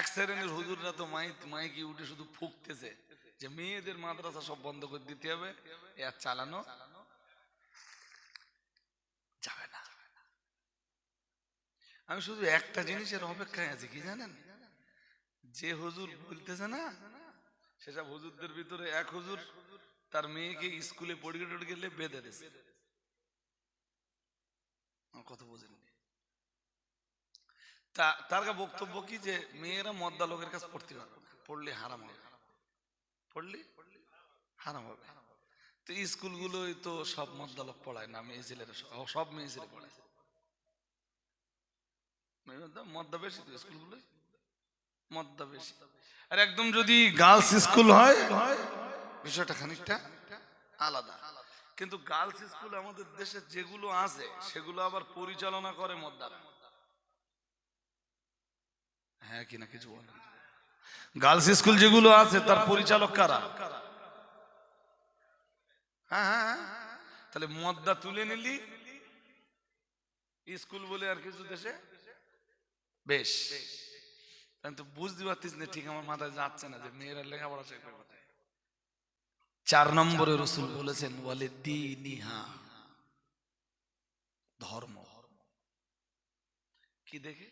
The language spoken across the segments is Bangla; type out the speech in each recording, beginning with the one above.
এক শ্রেণির হুজুররা তো মাইক, মাইকি উঠে শুধু ফুকতেছে। যে মেয়েদের মাদ্রাসা সব বন্ধ করে দিতে হবে, এ আর চালানো যাবে না। আমি শুধু একটা জিনিসের অপেক্ষায় আছি, কি জানেন? যে হুজুর বলতেছে না, সেসব হুজুরদের ভিতরে এক হুজুর তার মেয়েকে স্কুলে টড়িয়ে গেলে বেঁধে দিয়েছে। আমার কথা বোঝেননি। তা, তার বক্তব্য কি যে মেয়েরা মদ্দা লোকের কাছে পড়তে পারবে পড়লে হারাম হবে। পড়লে? হারাম হবে। তো স্কুলগুলোই তো সব মদ্দা লোক পড়ায় না, মেয়ে ছেলেরা সব- মেয়ে ছেলে পড়ায়। মদ্দা বেশি তো স্কুলগুলো মদ্দা বেশি। আর একদম যদি গার্লস স্কুল হয়, বিষয়টা খানিকটা আলাদা। কিন্তু গার্লস স্কুল আমাদের দেশে যেগুলো আছে, সেগুলো আবার পরিচালনা করে মদ্দারা। হ্যাঁ কিনা কিছু বলেন। গার্লস স্কুল যেগুলো আছে, তার পরিচালক কারা? হ্যাঁ হ্যাঁ হ্যাঁ। তাহলে মদ্দা তুলে নিলি, স্কুল বলে আর কিছু দেশে? বেশ। তো বুঝতে পারতিস না, ঠিক আমার মাথায় যাচ্ছে না যে মেয়েরা লেখাপড়া শিখবে চার নম্বরে রসুল বলেছেন বলে দিনিহা ধর্ম। কি দেখে?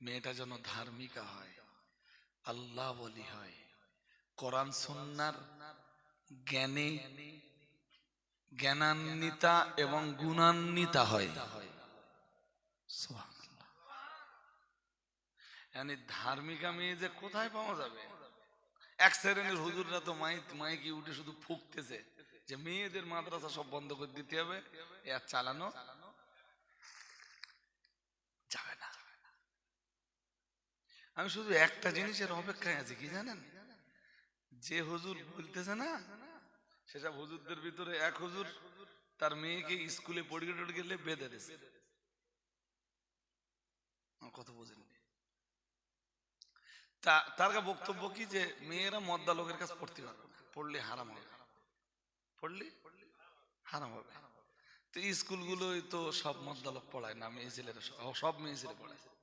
মেয়েটা যেন ধার্মিকা হয়, আল্লাহ বলি হয়। কোরআন সন্ন্যার জ্ঞানে জ্ঞানান্বিতা এবং গুণান্বিতা হয়। ধার্মিকা মেয়ে যে কোথায় পাওয়া যাবে? এক শ্রেণির হুজুররা তো মাইক, মাইকি উঠে শুধু ফুকতেছে যে মেয়েদের মাদ্রাসা সব বন্ধ করে দিতে হবে, এ আর চালানো যাবে না আমি শুধু একটা জিনিসের অপেক্ষায় আছি, কি জানেন? যে হুজুর বলতেছে না, সেসব হুজুরদের ভিতরে এক হুজুর তার মেয়েকে স্কুলে পড়িয়ে টড়িয়ে গেলে বেঁধে দিয়েছে। কথা বোঝেননি। তা, তার বক্তব্য কি যে মেয়েরা মদ্দা লোকের কাছে পড়তে পারবে পড়লে হারাম হবে। পড়লে? হারাম হবে। তো স্কুলগুলোই তো সব মদ্দা লোক পড়ায় না, মেয়ে ছেলেরা সব- মেয়ে ছেলে পড়ায়।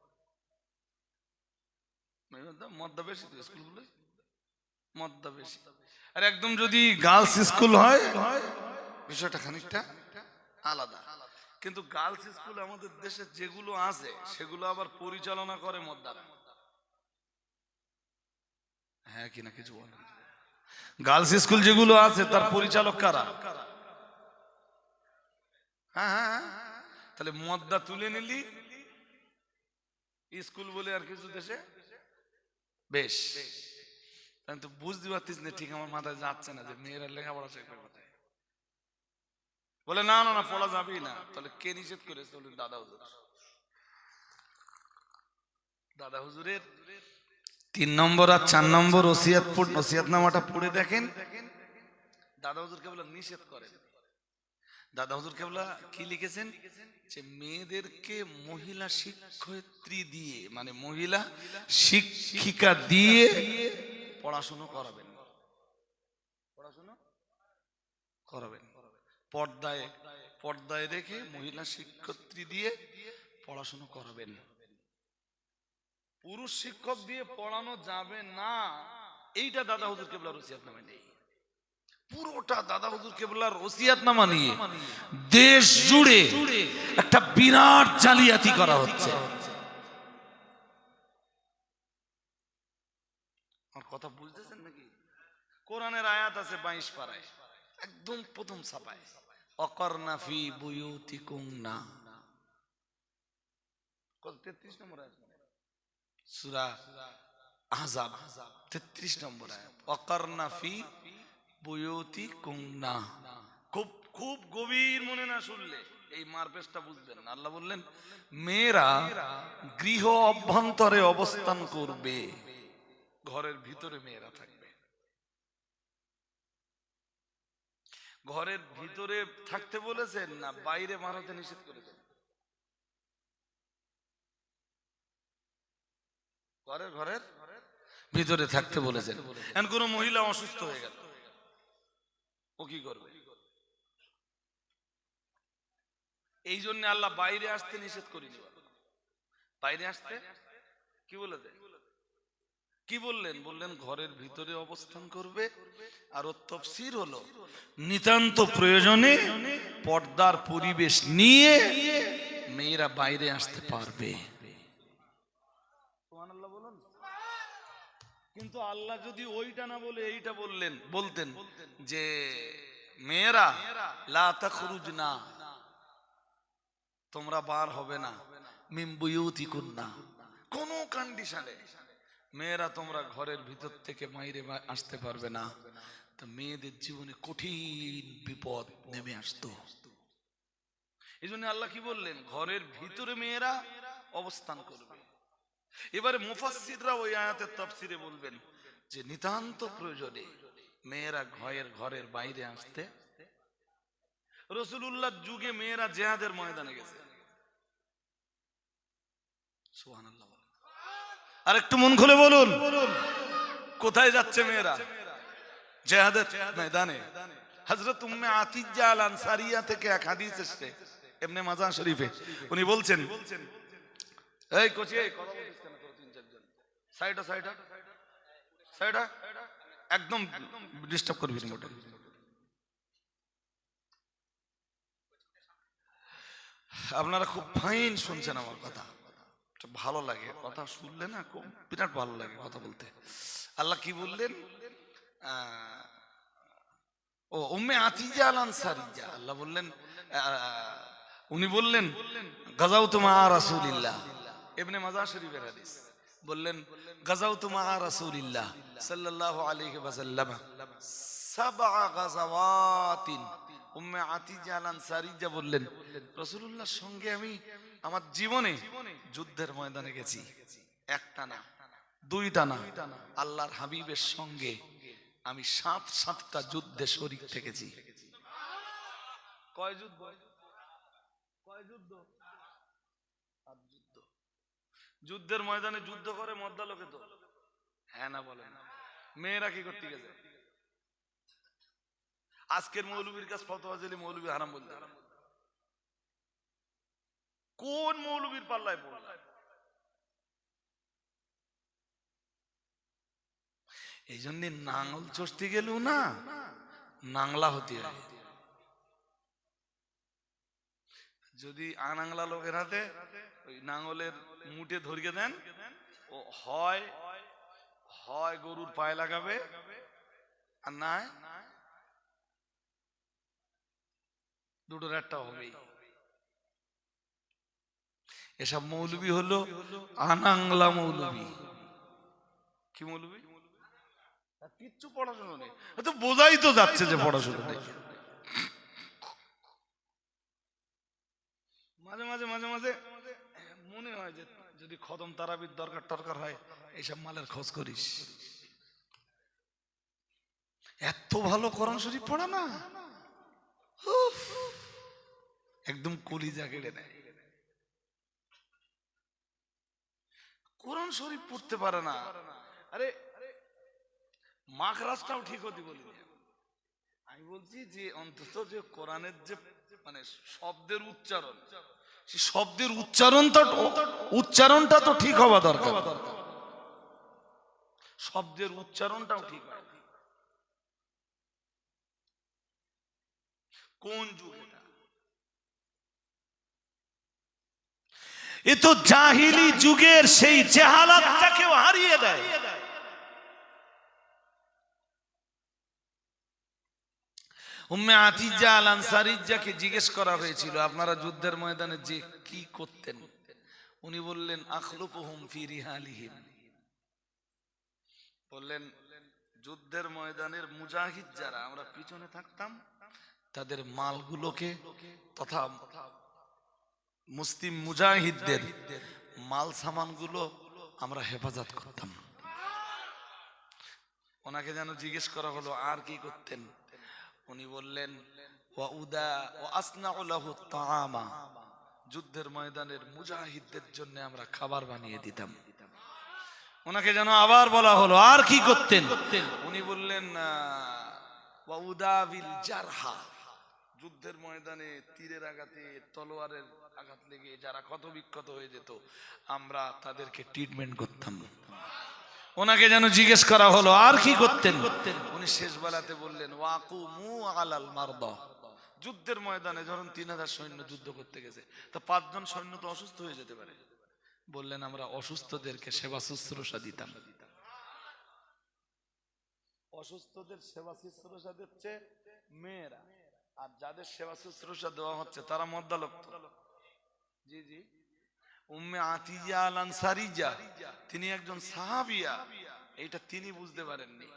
দেশে যেগুলো আছে, সেগুলো আবার পরিচালনা করে মদ্দারা। হ্যাঁ কিনা কিছু বলেন? গার্লস স্কুল যেগুলো আছে, তার পরিচালক কারা? হ্যাঁ হ্যাঁ হ্যাঁ। তাহলে মদ্দা তুলে নিলি, স্কুল বলে আর কিছু দেশে? বেশ। আমি তো বুঝতে পারতিস না, ঠিক আমার মাথায় যাচ্ছে না যে মেয়েরা লেখাপড়া শিখবে কোথায়। বলে, না না না, পড়া যাবেই না। তাহলে কে নিষেধ করেছে বলে দাদা হুজুর? দাদা হুজুরের তিন নম্বর আর চার নম্বর ওসিয়াত ওসিয়াত নামাটা পড়ে দেখেন। দাদা হুজুর কেবল নিষেধ করেন দাদা হুজুর কেবল কি লিখেছেন? যে মেয়েদেরকে মহিলা শিক্ষয়িত্রী দিয়ে মানে মহিলা শিক্ষিকা দিয়ে পড়াশুনো করাবেন। পড়াশুনো করাবেন। পর্দায় পর্দায় রেখে মহিলা শিক্ষয়িত্রী দিয়ে পড়াশুনো করাবেন। পুরুষ শিক্ষক দিয়ে পড়ানো যাবে না। এইটা দাদা হুজুর কেবলা ওসিয়াত নামে নেই। পুরোটা দাদা হুজুর কেবলার ওসিয়াত নামা নিয়ে দেশ জুড়ে একটা বিরাট জালিয়াতি করা হচ্ছে। কথা বুঝতেছেন নাকি? কোরআনের আয়াত আছে বাইশ পাড়ায় একদম প্রথম ছাপায়। অকর্ণা ফি বুয়ুতিকুম না। তেত্রিশ নম্বর আয়াত সুরা আহজাব। তেত্রিশ নম্বর আয়াত। অকর্ণা ফি বুয়ুতি কুংনা খুব খুব গভীর মনে না শুনলে? এই মারপেসটা বুঝবেন না। আল্লাহ বললেন মেয়েরা গৃহ অভ্যন্তরে অবস্থান করবে। ঘরের ভিতরে মেয়েরা থাকবে। ঘরের ভিতরে থাকতে বলেছেন না বাইরে মারাতে নিষেধ করেছেন? ঘরের ঘরের ভিতরে থাকতে বলেছেন। এখন কোন মহিলা অসুস্থ হয়ে গেল। ও কি করবে? এই জন্য আল্লাহ বাইরে আসতে নিষেধ করিনি বাইরে আসতে? কি বলে কি বললেন? বললেন, ঘরের ভিতরে অবস্থান করবে, আর তফসির হলো, নিতান্ত প্রয়োজনে পর্দার পরিবেশ নিয়ে মেয়েরা বাইরে আসতে পারবে সুবহানাল্লাহ বলুন। কিন্তু আল্লাহ যদি ওইটা না বলে এইটা বললেন বলতেন যে মেয়েরা লা তাখরুজ না তোমরা বার হবে না। মিম্বুয়ুতি কুন্না কোন কন্ডিশনে মেয়েরা তোমরা ঘরের ভিতর থেকে বাইরে আসতে পারবে না। তা মেয়েদের জীবনে কঠিন বিপদ নেমে আসতো। এই জন্য আল্লাহ কি বললেন? ঘরের ভিতরে মেয়েরা অবস্থান করবে। এবারে মুফাসসিররা ওই আয়াতের তাফসিরে বলবেন যে নিতান্ত প্রয়োজনে মেয়েরা ঘরের ঘরের বাইরে আসতে রসুলুল্লাহ যুগে মেয়েরা জেহাদের ময়দানে গেছে। আর একটু মন খুলে বলুন, কোথায় যাচ্ছে মেয়েরা? জেহাদের ময়দানে। হযরত উম্মে আতিজা আল আনসারিয়া থেকে এক হাদিস এসেছে এমনি মাজান শরীফে। উনি বলছেন এই কোচি সাইডা সাইডা সাইডা। একদম ডিস্টার্ব করবি না মোটে আপনারা খুব ফাইন শুনছেন আমার কথা। ভালো লাগে। কথা শুনলে না খুব বিরাট ভালো লাগে কথা বলতে। আল্লাহ কি বললেন? ও, উম্মে আতিজা আল আনসারিজা। আল্লাহ বললেন উনি বললেন গাজাউ তোমা রাসূলিল্লাহ। ইবনে মাজা শরীফের হাদিস। বললেন গাজাউ তোমা রাসূলিল্লাহ সাল্লাল্লাহু আলাইহি ওয়াসাল্লাম সাবআ গাজাওয়াতিন উম্মে আতিজা আল আনসারিজা বললেন, রাসূলুল্লাহর সঙ্গে আমি আমার জীবনে যুদ্ধের ময়দানে গেছি। একটা না, দুইটা না। আল্লাহর হাবিবের সঙ্গে আমি সাত সাতটা যুদ্ধে শরিক থেকেছি। কয় যুদ্ধ? কয় যুদ্ধ? যুদ্ধের ময়দানে যুদ্ধ করে মদ্দা লোকে তো। হ্যাঁ না বলে না মেয়েরা কি করতে গেছে? আজকের মৌলবীর কাছে ফতোয়া দিলে মৌলবী হারাম বলতে কোন মৌলবীর পাল্লায় পড়ল? এই জন্য নাঙল চষতে গেলেও না নাংলা হতে হয়। যদি আনাংলা লোকের হাতে ওই নাঙলের মুটে ধরিয়ে দেন, ও হয় হয় গরুর পায়ে লাগাবে, আর না দুটোর একটা হবেই। এসব মৌলবি হলো আনাংলা মৌলবি। কি মৌলবি? কিচ্ছু পড়াশোনা নেই। তো বোঝাই তো যাচ্ছে যে পড়াশোনা নেই। মাঝে মাঝে মাঝে মাঝে মনে হয় যে যদি খদম তারাবির দরকার টরকার হয় এইসব মালের খোঁজ করিস। এত ভালো কোরআন শরীফ পড়া না? একদম কলিজা কেড়ে নেয়। কোরআন শরীফ পড়তে পারে না। আরে মাখরাজটাও ঠিক হতে বলি আমি বলছি যে অন্তত যে কোরআনের যে মানে শব্দের উচ্চারণ শব্দের উচ্চারণটা উচ্চারণটা তো ঠিক হওয়া দরকার। শব্দের উচ্চারণটাও ঠিক হয় কোন যুগ এটা? এ তো জাহিলি যুগের সেই জেহালাতটাকেও হারিয়ে দেয়। উম্মে আতিজা আল আনসারিজাকে জিজ্ঞেস করা হয়েছিল, আপনারা যুদ্ধের ময়দানে যে কি করতেন? উনি বললেন, আখলুকুহুম ফি রিহালিহিম। বললেন, যুদ্ধের ময়দানের মুজাহিদ যারা, আমরা পিছনে থাকতাম, তাদের মালগুলোকে তথা মুসলিম মুজাহিদদের মাল সামানগুলো আমরা হেফাজত করতাম। ওনাকে যেন জিজ্ঞেস করা হলো, আর কি করতেন? উনি বললেন, ওয়া যুদ্ধের ময়দানের মুজাহিদদের জন্য আমরা খাবার বানিয়ে দিতাম। ওনাকে যেন আবার বলা হলো, আর কি করতেন? উনি বললেন জারহা। যুদ্ধের ময়দানে তীরের আঘাতে, তলোয়ারের আঘাত লেগে যারা ক্ষত বিক্ষত হয়ে যেত, আমরা তাদেরকে ট্রিটমেন্ট করতাম। ওনাকে যেন জিজ্ঞেস করা হলো আর কি করতেন? উনি শেষ বেলাতে বললেন ওয়াকু মু আলাল মারদ। যুদ্ধের ময়দানে যখন তিন হাজার সৈন্য যুদ্ধ করতে গেছে তা পাঁচজন সৈন্য তো অসুস্থ হয়ে যেতে পারে। বললেন আমরা অসুস্থদেরকে সেবা শুশ্রূষা দিতাম। অসুস্থদের সেবা শুশ্রূষা দিচ্ছে মেয়েরা আর যাদের সেবা শুশ্রূষা দেওয়া হচ্ছে তারা মদ্দালোক। জি জি। উম্মে আতিয়া আল আনসারিজা তিনি একজন সাহাবিয়া। এইটা তিনি বুঝতে পারেননি।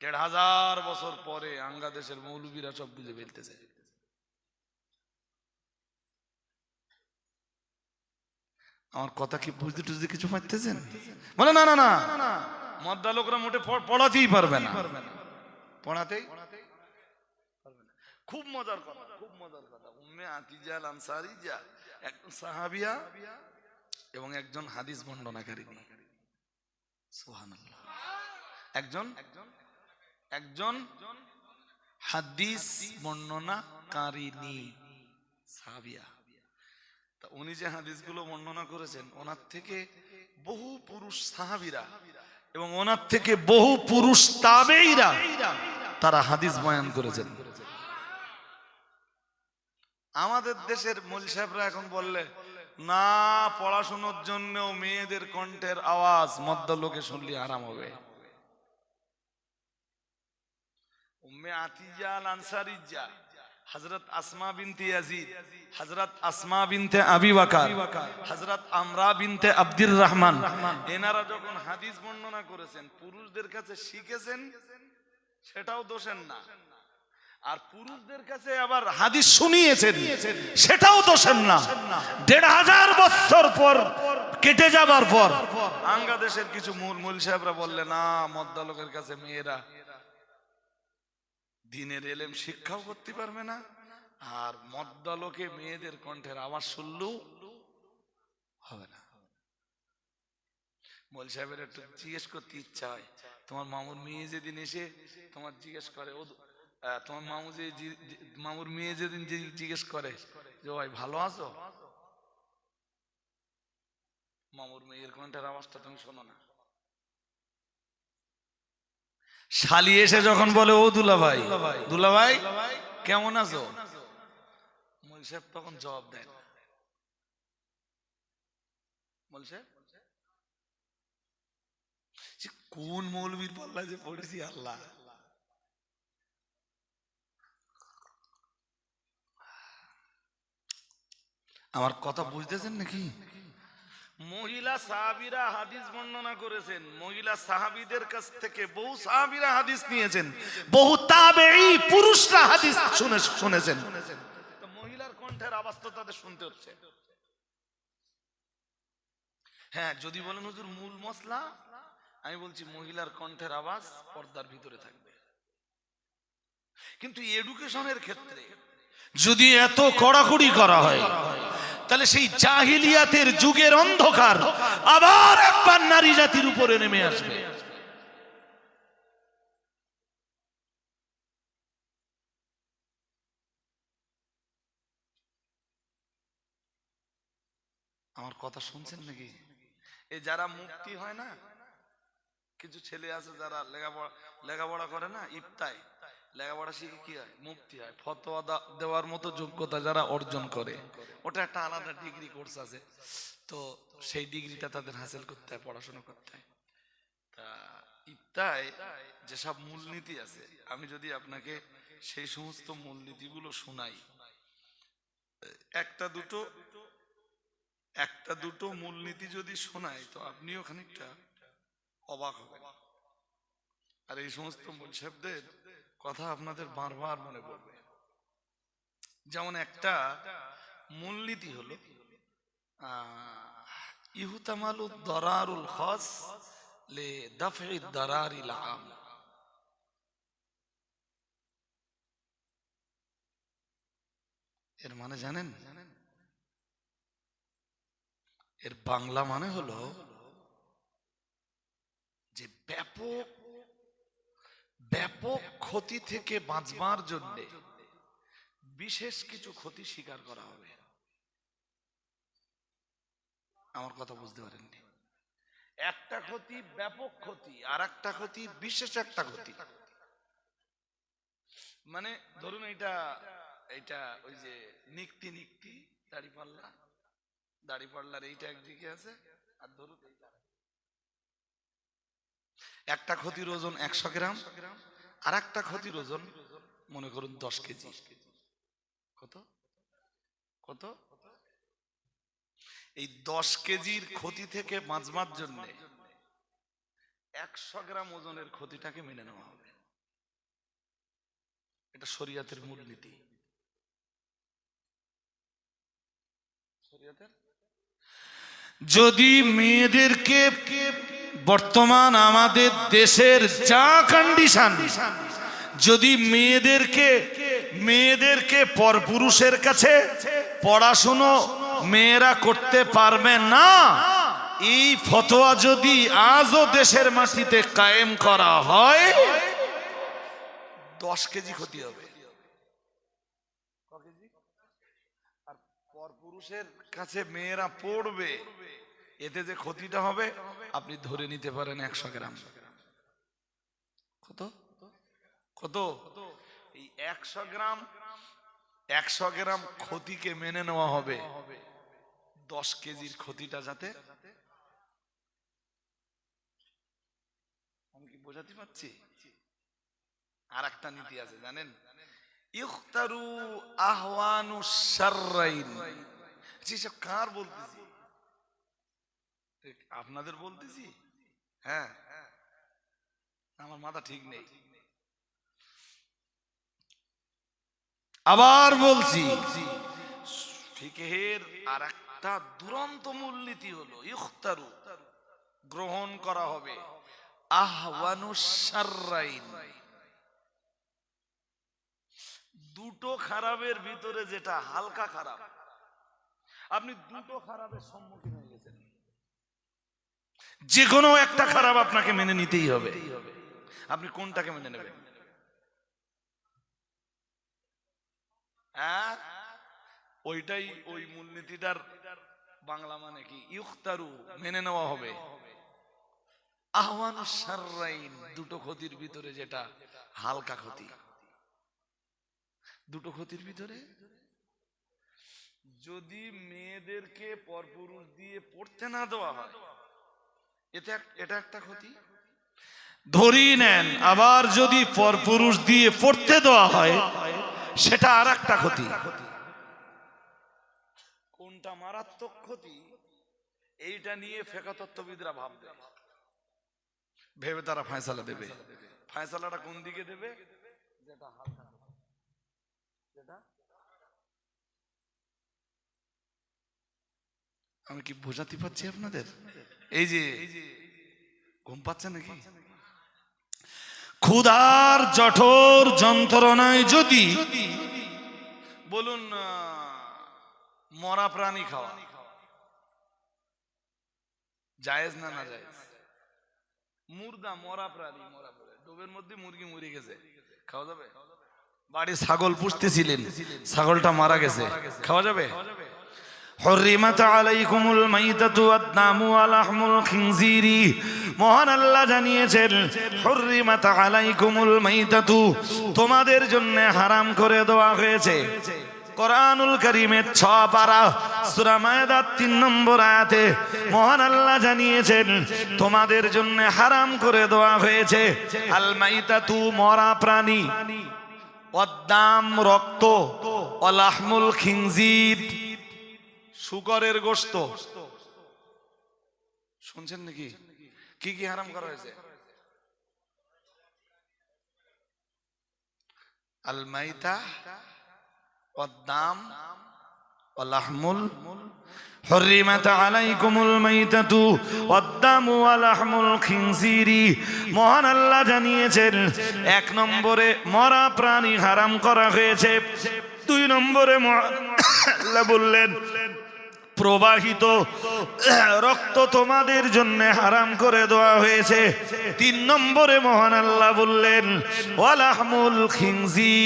দেড় হাজার বছর পরে আঙ্গাদেশের মৌলবীরা সব বুঝে ফেলতেছে। আমার কথা কি বুঝতে টুঝতে কিছু পাইতেছেন বলে, না না না, মদ্দা লোকরা মোটে পড়- পড়াতেই পারবে না। পড়াতেই? খুব মজার কথা, খুব মজার কথা। উম্মে আতিজা আনসারি যা একজন সাহাবিয়া এবং একজন হাদিস বর্ণনাকারিনী সুবহানাল্লাহ। একজন? একজন হাদিস বর্ণনাকারিনী সাহাবিয়া। তা উনি যে হাদিসগুলো বর্ণনা করেছেন, ওনার থেকে বহু পুরুষ সাহাবিরা এবং ওনার থেকে বহু পুরুষ তাবেইরা তারা হাদিস বয়ান করেছেন। আমাদের দেশের মল সাহেবরা এখন বললে না, পড়াশোনার জন্য মেয়েদের কণ্ঠের আওয়াজ মদ্য লোকে শুনলে আরাম হবে। আসমা আসমা বিনতে আবি আমরা বিনতে আব্দুর রহমান এনারা যখন হাদিস বর্ণনা করেছেন, পুরুষদের কাছে শিখেছেন, সেটাও দোষেন না। আর পুরুষদের কাছে আবার হাদিস শুনিয়েছেন সেটাও দোষের না দেড় হাজার বছর পর কেটে যাবার পর আঙ্গাদেশের কিছু মূল মূল সাহেবরা বললে না মদ্দালকের কাছে মেয়েরা দিনের এলেম শিক্ষাও করতে পারবে না। আর মদ্দালকে মেয়েদের কণ্ঠের আওয়াজ শুনলেও হবে না। মোল সাহেবের একটু জিজ্ঞেস করতে ইচ্ছা হয় তোমার মামুর মেয়ে যেদিন এসে তোমার জিজ্ঞেস করে ও তোমার মামু যে মামুর মেয়ে যেদিন জিজ্ঞেস করে যে ভাই ভালো আছো? মামুর মেয়ের কণ্ঠের আওয়াজটা তুমি শোনো না। শালি এসে যখন বলে, ও দুলা ভাই দুলা ভাই কেমন আছো? মোল তখন জবাব দেয়। কোন মৌলবীর পাল্লা যে পড়েছি আল্লাহ। আমার কথা বুঝতেছেন নাকি? মহিলা সাহাবিরা হাদিস বর্ণনা করেছেন। মহিলা সাহাবিদের কাছ থেকে বহু সাহাবিরা হাদিস নিয়েছেন। বহু তাবেঈ পুরুষরা হাদিস শুনে শুনেছেন। তো মহিলার কণ্ঠের আওয়াজ তো তাদের শুনতে হচ্ছে। হ্যাঁ যদি বলেন হুজুর মূল মশলা, আমি বলছি মহিলার কণ্ঠের আওয়াজ পর্দার ভিতরে থাকবে। কিন্তু এডুকেশনের ক্ষেত্রে যদি এত কড়াকড়ি করা হয়, তাহলে সেই জাহিলিয়াতের যুগের অন্ধকার আবার একবার নারী জাতির উপরে নেমে আসবে। আমার কথা শুনছেন নাকি? এই যারা মুক্তি হয় না, কিছু ছেলে আছে যারা লেখাপড়া লেখাপড়া করে না, ইফতায়। লেখাপড়া শিখে কি হয়? মুক্তি হয়। ফতোয়া দেওয়ার মতো যোগ্যতা যারা অর্জন করে, ওটা একটা আলাদা ডিগ্রি কোর্স আছে। তো সেই ডিগ্রিটা তাদের হাসিল করতে হয়, পড়াশোনা করতে হয়। তা ইফতায় যেসব মূলনীতি আছে, আমি যদি আপনাকে সেই সমস্ত মূলনীতিগুলো শোনাই। একটা দুটো একটা দুটো মূলনীতি যদি শোনাই, তো আপনিও খানিকটা অবাক হবেন। আর এই সমস্ত মুলসাহেবদের কথা আপনাদের বারবার মনে পড়বে। যেমন একটা মূলনীতি হলো দরারুল খাস লে এর মানে জানেন? এর বাংলা মানে হলো যে ব্যাপক ব্যাপক ক্ষতি থেকে বাঁচবার জন্য বিশেষ কিছু ক্ষতি স্বীকার করা হবে। আমার কথা বুঝতে পারেননি। একটা ক্ষতি ব্যাপক ক্ষতি আর একটা ক্ষতি বিশেষ একটা ক্ষতি। মানে ধরুন এটা এটা ওই যে নিকটি নিক্তি দাড়ি পাল্লা দাড়ি পাল্লার এইটা একদিকে আছে আর ধরুন এইটা। একটা ক্ষতির ওজন একশো গ্রাম আর একটা ক্ষতির ওজন মনে করুন দশ কেজি। কত? কত? এই দশ কেজির ক্ষতি থেকে বাঁচবার জন্য একশো গ্রাম ওজনের ক্ষতিটাকে মেনে নেওয়া হবে। এটা শরিয়াতের মূলনীতি। যদি মেয়েদেরকে বর্তমান আমাদের দেশের যা কন্ডিশন যদি মেয়েদেরকে মেয়েদেরকে পরপুরুষের কাছে পড়াশুনো মেয়েরা করতে পারবে না, এই ফতোয়া যদি আজও দেশের মাটিতে কায়েম করা হয়, দশ কেজি ক্ষতি হবে। আর পরপুরুষের কাছে মেয়েরা পড়বে। এতে যে ক্ষতিটা হবে, আপনি ধরে নিতে পারেন একশো গ্রাম। কত? কত? এই একশো গ্রাম একশো গ্রাম ক্ষতিকে মেনে নেওয়া হবে। দশ কেজির ক্ষতিটা যাতে আমি কি বোঝাতে পারছি? আর একটা নীতি আছে, জানেন? ইখতারু আহওয়ানু শাররাইন। যেসব কার বলতেছি? আপনাদের বলতেছি? হ্যাঁ। আমার মাথা ঠিক নেই। আবার বলছি, ফিকেহের আর একটা দুরন্ত মূলনীতি হলো, ইখতারু, গ্রহণ করা হবে। আহওয়ানু শাররাইন। দুটো খারাপের ভিতরে যেটা হালকা খারাপ, আপনি দুটো খারাপের সম্মুখীন যে কোনো একটা খারাপ আপনাকে মেনে নিতেই হবে। আপনি কোনটাকে মেনে নেবেন? হ্যাঁ? ওইটাই ওই মূলনীতিটার বাংলা মানে কি? ইউখতারু, মেনে নেওয়া হবে। আহ্বান সাররাইন দুটো ক্ষতির ভিতরে যেটা হালকা ক্ষতি। দুটো ক্ষতির ভিতরে? যদি মেয়েদেরকে পরপুরুষ দিয়ে পড়তে না দেওয়া হয় এটা এক- এটা একটা ক্ষতি? ধরি নেন আবার যদি পরপুরুষ দিয়ে পড়তে দেওয়া হয় সেটা আর একটা ক্ষতি। কোনটা মারাত্মক ক্ষতি? এইটা নিয়ে ফেকা তত্ত্ববিদরা ভাববে। ভেবে তারা ফয়সালা দেবে। ফয়সালাটা কোন দিকে দেবে? যেটা হালকা যেটা? আমি কি বোঝাতে পারছি আপনাদের? এই যে ঘুম পাচ্ছে নাকি? ক্ষুধার জঠর যন্ত্রণায় যদি বলুন মরা প্রাণী খাওয়া জায়েজ না না জায়েজ? মুর্দা মরা প্রাণী মরা ডোবের মধ্যে মুরগি মরে গেছে। খাওয়া যাবে? বাড়ি ছাগল পুষতেছিলেন ছাগলটা মারা গেছে। খাওয়া যাবে? হরিমাত আলাইকুমুল মাইতাতু আদনামু আলাহমুল খিনজিরি। মহান আল্লাহ জানিয়েছেন, হরিমাত আলাইকুমুল মাইতাতু, তোমাদের জন্য হারাম করে দেওয়া হয়েছে। কোরআনুল করিমের ছ পারা সুরামায়দার তিন নম্বর আয়াতে মহান আল্লাহ জানিয়েছেন, তোমাদের জন্য হারাম করে দেওয়া হয়েছে। আল মাইতাতু, মরা প্রাণী। অদ্দাম রক্ত। অলাহমুল খিংজিদ শুকরের গোস্ত শুনছেন নাকি কি কি হারাম করা হয়েছে আল মাইতা والدم ولحم حرمت عليكم الميتة والدم ولحم الخنزير মহান আল্লাহ জানিয়েছেন এক নম্বরে মরা প্রাণী হারাম করা হয়েছে দুই নম্বরে মহান আল্লাহ বললেন প্রবাহিত, রক্ত তোমাদের জন্য হারাম করে দেওয়া হয়েছে। তিন নম্বরে মহান আল্লাহ বললেন, ওয়ালাহমুল খিংজি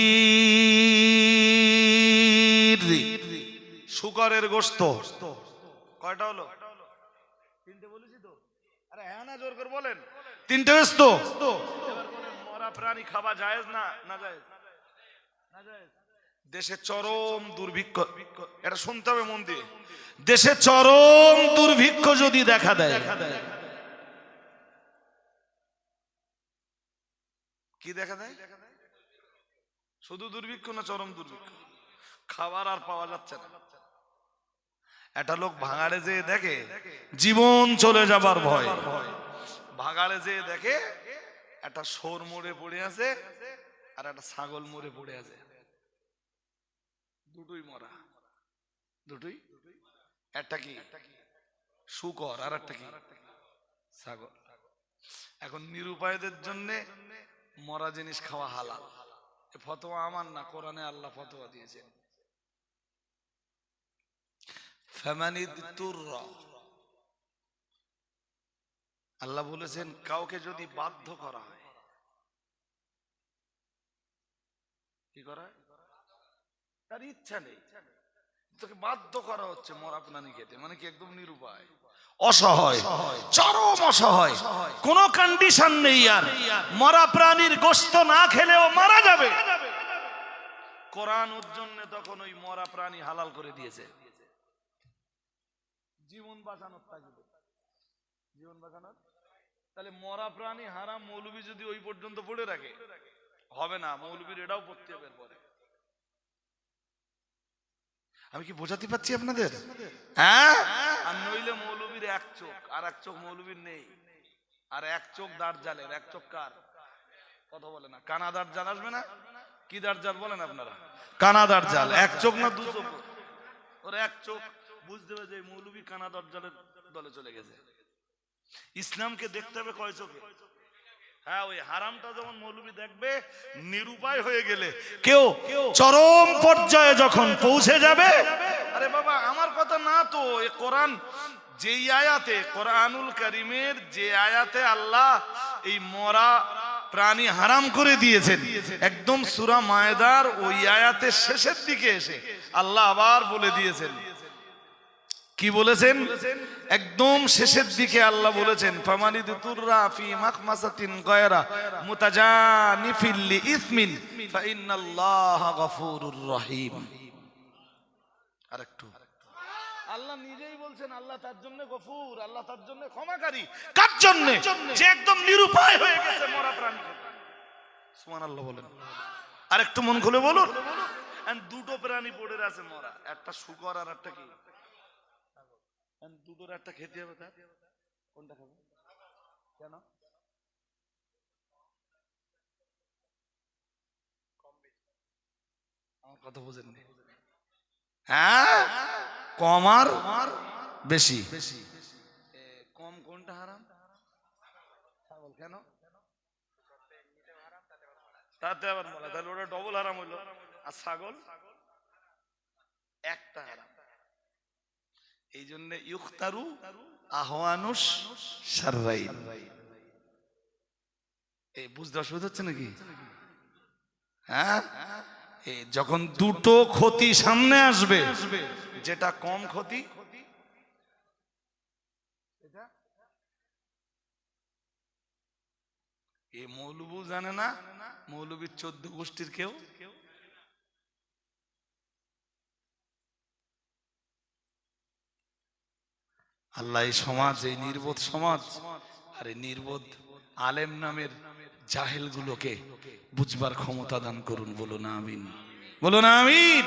শুকরের গোস্ত কয়টা হলো? তিনটে বলেছি তো? আরে হ্যাঁ না, জোর করে বলেন। তিনটে এবার মরা প্রাণী খাওয়া জায়েজ না না জায়েজ? দেশে চরম দুর্ভিক্ষ। এটা শুনতে হবে মন দিয়ে। দেশে চরম দুর্ভিক্ষ যদি দেখা দেয়। কি দেখা দেয়? শুধু দুর্ভিক্ষ না চরম দুর্ভিক্ষ? খাবার আর পাওয়া যাচ্ছে না। একটা লোক ভাঙাড়ে যে দেখে, জীবন চলে যাবার ভয়। ভাঙাড়ে যে দেখে, একটা সোর মোড়ে পড়ে আছে আর একটা ছাগল মোড়ে পড়ে আছে। দুটোই মরা। দুটোই? একটা কি? শুকর, আর একটা কি? এখন নিরুপায়দের মরা জিনিস খাওয়া হালাল। ফতোয়া আমার না, কোরআনে আল্লাহ ফতোয়া দিয়েছেন। আল্লাহ বলেছেন, কাউকে যদি বাধ্য করা হয়, কি করা হয়? তার ইচ্ছা নেই। তোকে বাধ্য করা হচ্ছে মরা প্রাণী খেতে মানে কি একদম নিরুপায়? অসহায় চরম অসহায়। কোন কন্ডিশন নেই আর। মরা প্রাণীর গোস্ত না খেলেও মারা যাবে। কোরআন ওর জন্য তখন ওই মরা প্রাণী হালাল করে দিয়েছে। জীবন বাঁচানোর তাগিদে। জীবন বাঁচানোর? তাহলে মরা প্রাণী হারাম মৌলবী যদি ওই পর্যন্ত পড়ে রাখে হবে না মৌলবীর এটাও পড়তে হবে পরে। আমি কি বোঝাতে পারছি আপনাদের? হ্যাঁ? আর নইলে মৌলবীর এক চোখ আর এক চোখ মৌলবীর নেই। আর এক চোখ দাঁড় জালের এক চোখ কার? কথা বলে না। কানা দাঁড় জাল আসবে না? কি দাঁড় জাল বলেন আপনারা? কানা দাঁড় জাল এক চোখ না দু চোখ? ওর এক চোখ। বুঝতে হবে যে মৌলবী কানা দাঁড় জালের দলে চলে গেছে। ইসলামকে দেখতে হবে কয় চোখে? হ্যাঁ ওই হারামটা যখন মৌলবী দেখবে নিরুপায় হয়ে গেলে। কেউ। চরম পর্যায়ে যখন পৌঁছে যাবে আরে বাবা আমার কথা না তো এ কোরআন যেই আয়াতে কোরআনুল করিমের যে আয়াতে আল্লাহ এই মরা প্রাণী হারাম করে দিয়েছেন একদম সুরা মায়দার ওই আয়াতের শেষের দিকে এসে আল্লাহ আবার বলে দিয়েছেন কি বলেছেন? একদম শেষের দিকে আল্লাহ বলেছেন ফামানি দুতুররা ফি মাখমাসাতিন গায়রা মুতাজানিফিল লিইসমিন ফাইনাল্লাহ গফুরুর রহিম। আরেকটু। আল্লাহ নিজেই বলছেন আল্লাহ তার জন্য গফুর আল্লাহ তার জন্য ক্ষমাকারী। কার জন্য? যে একদম নিরুপায় হয়ে গেছে মরা প্রাণী সুবহানাল্লাহ বলেন। আরেকটু মন খুলে বলুন। দুটো প্রাণী পড়ে আছে মরা একটা শুকর আর একটা কি? দুটোর একটা খেতে হবে তার। কোনটা খাবে? কেন? আমার কথা হ্যাঁ? কম আর বেশি। এ, কম কোনটা হারাম? ছাগল। কেন? তাতে আবার বলা। তাহলে ওটা ডবল হারাম হইল। আর ছাগল? একটা হারাম। এই জন্য আহওয়ানুস এই বুঝতে অসুবিধা হচ্ছে নাকি? হ্যাঁ? যখন দুটো ক্ষতি সামনে আসবে, যেটা কম ক্ষতি? এ মৌলবু জানে না মৌলবীর চোদ্দ গোষ্ঠীর কেউ? আল্লাহ এই সমাজ, এই নির্বোধ সমাজ আর এই নির্বোধ আলেম নামের জাহেল গুলোকে বুঝবার ক্ষমতা দান করুন বলো না আমিন। বলো না আমিন।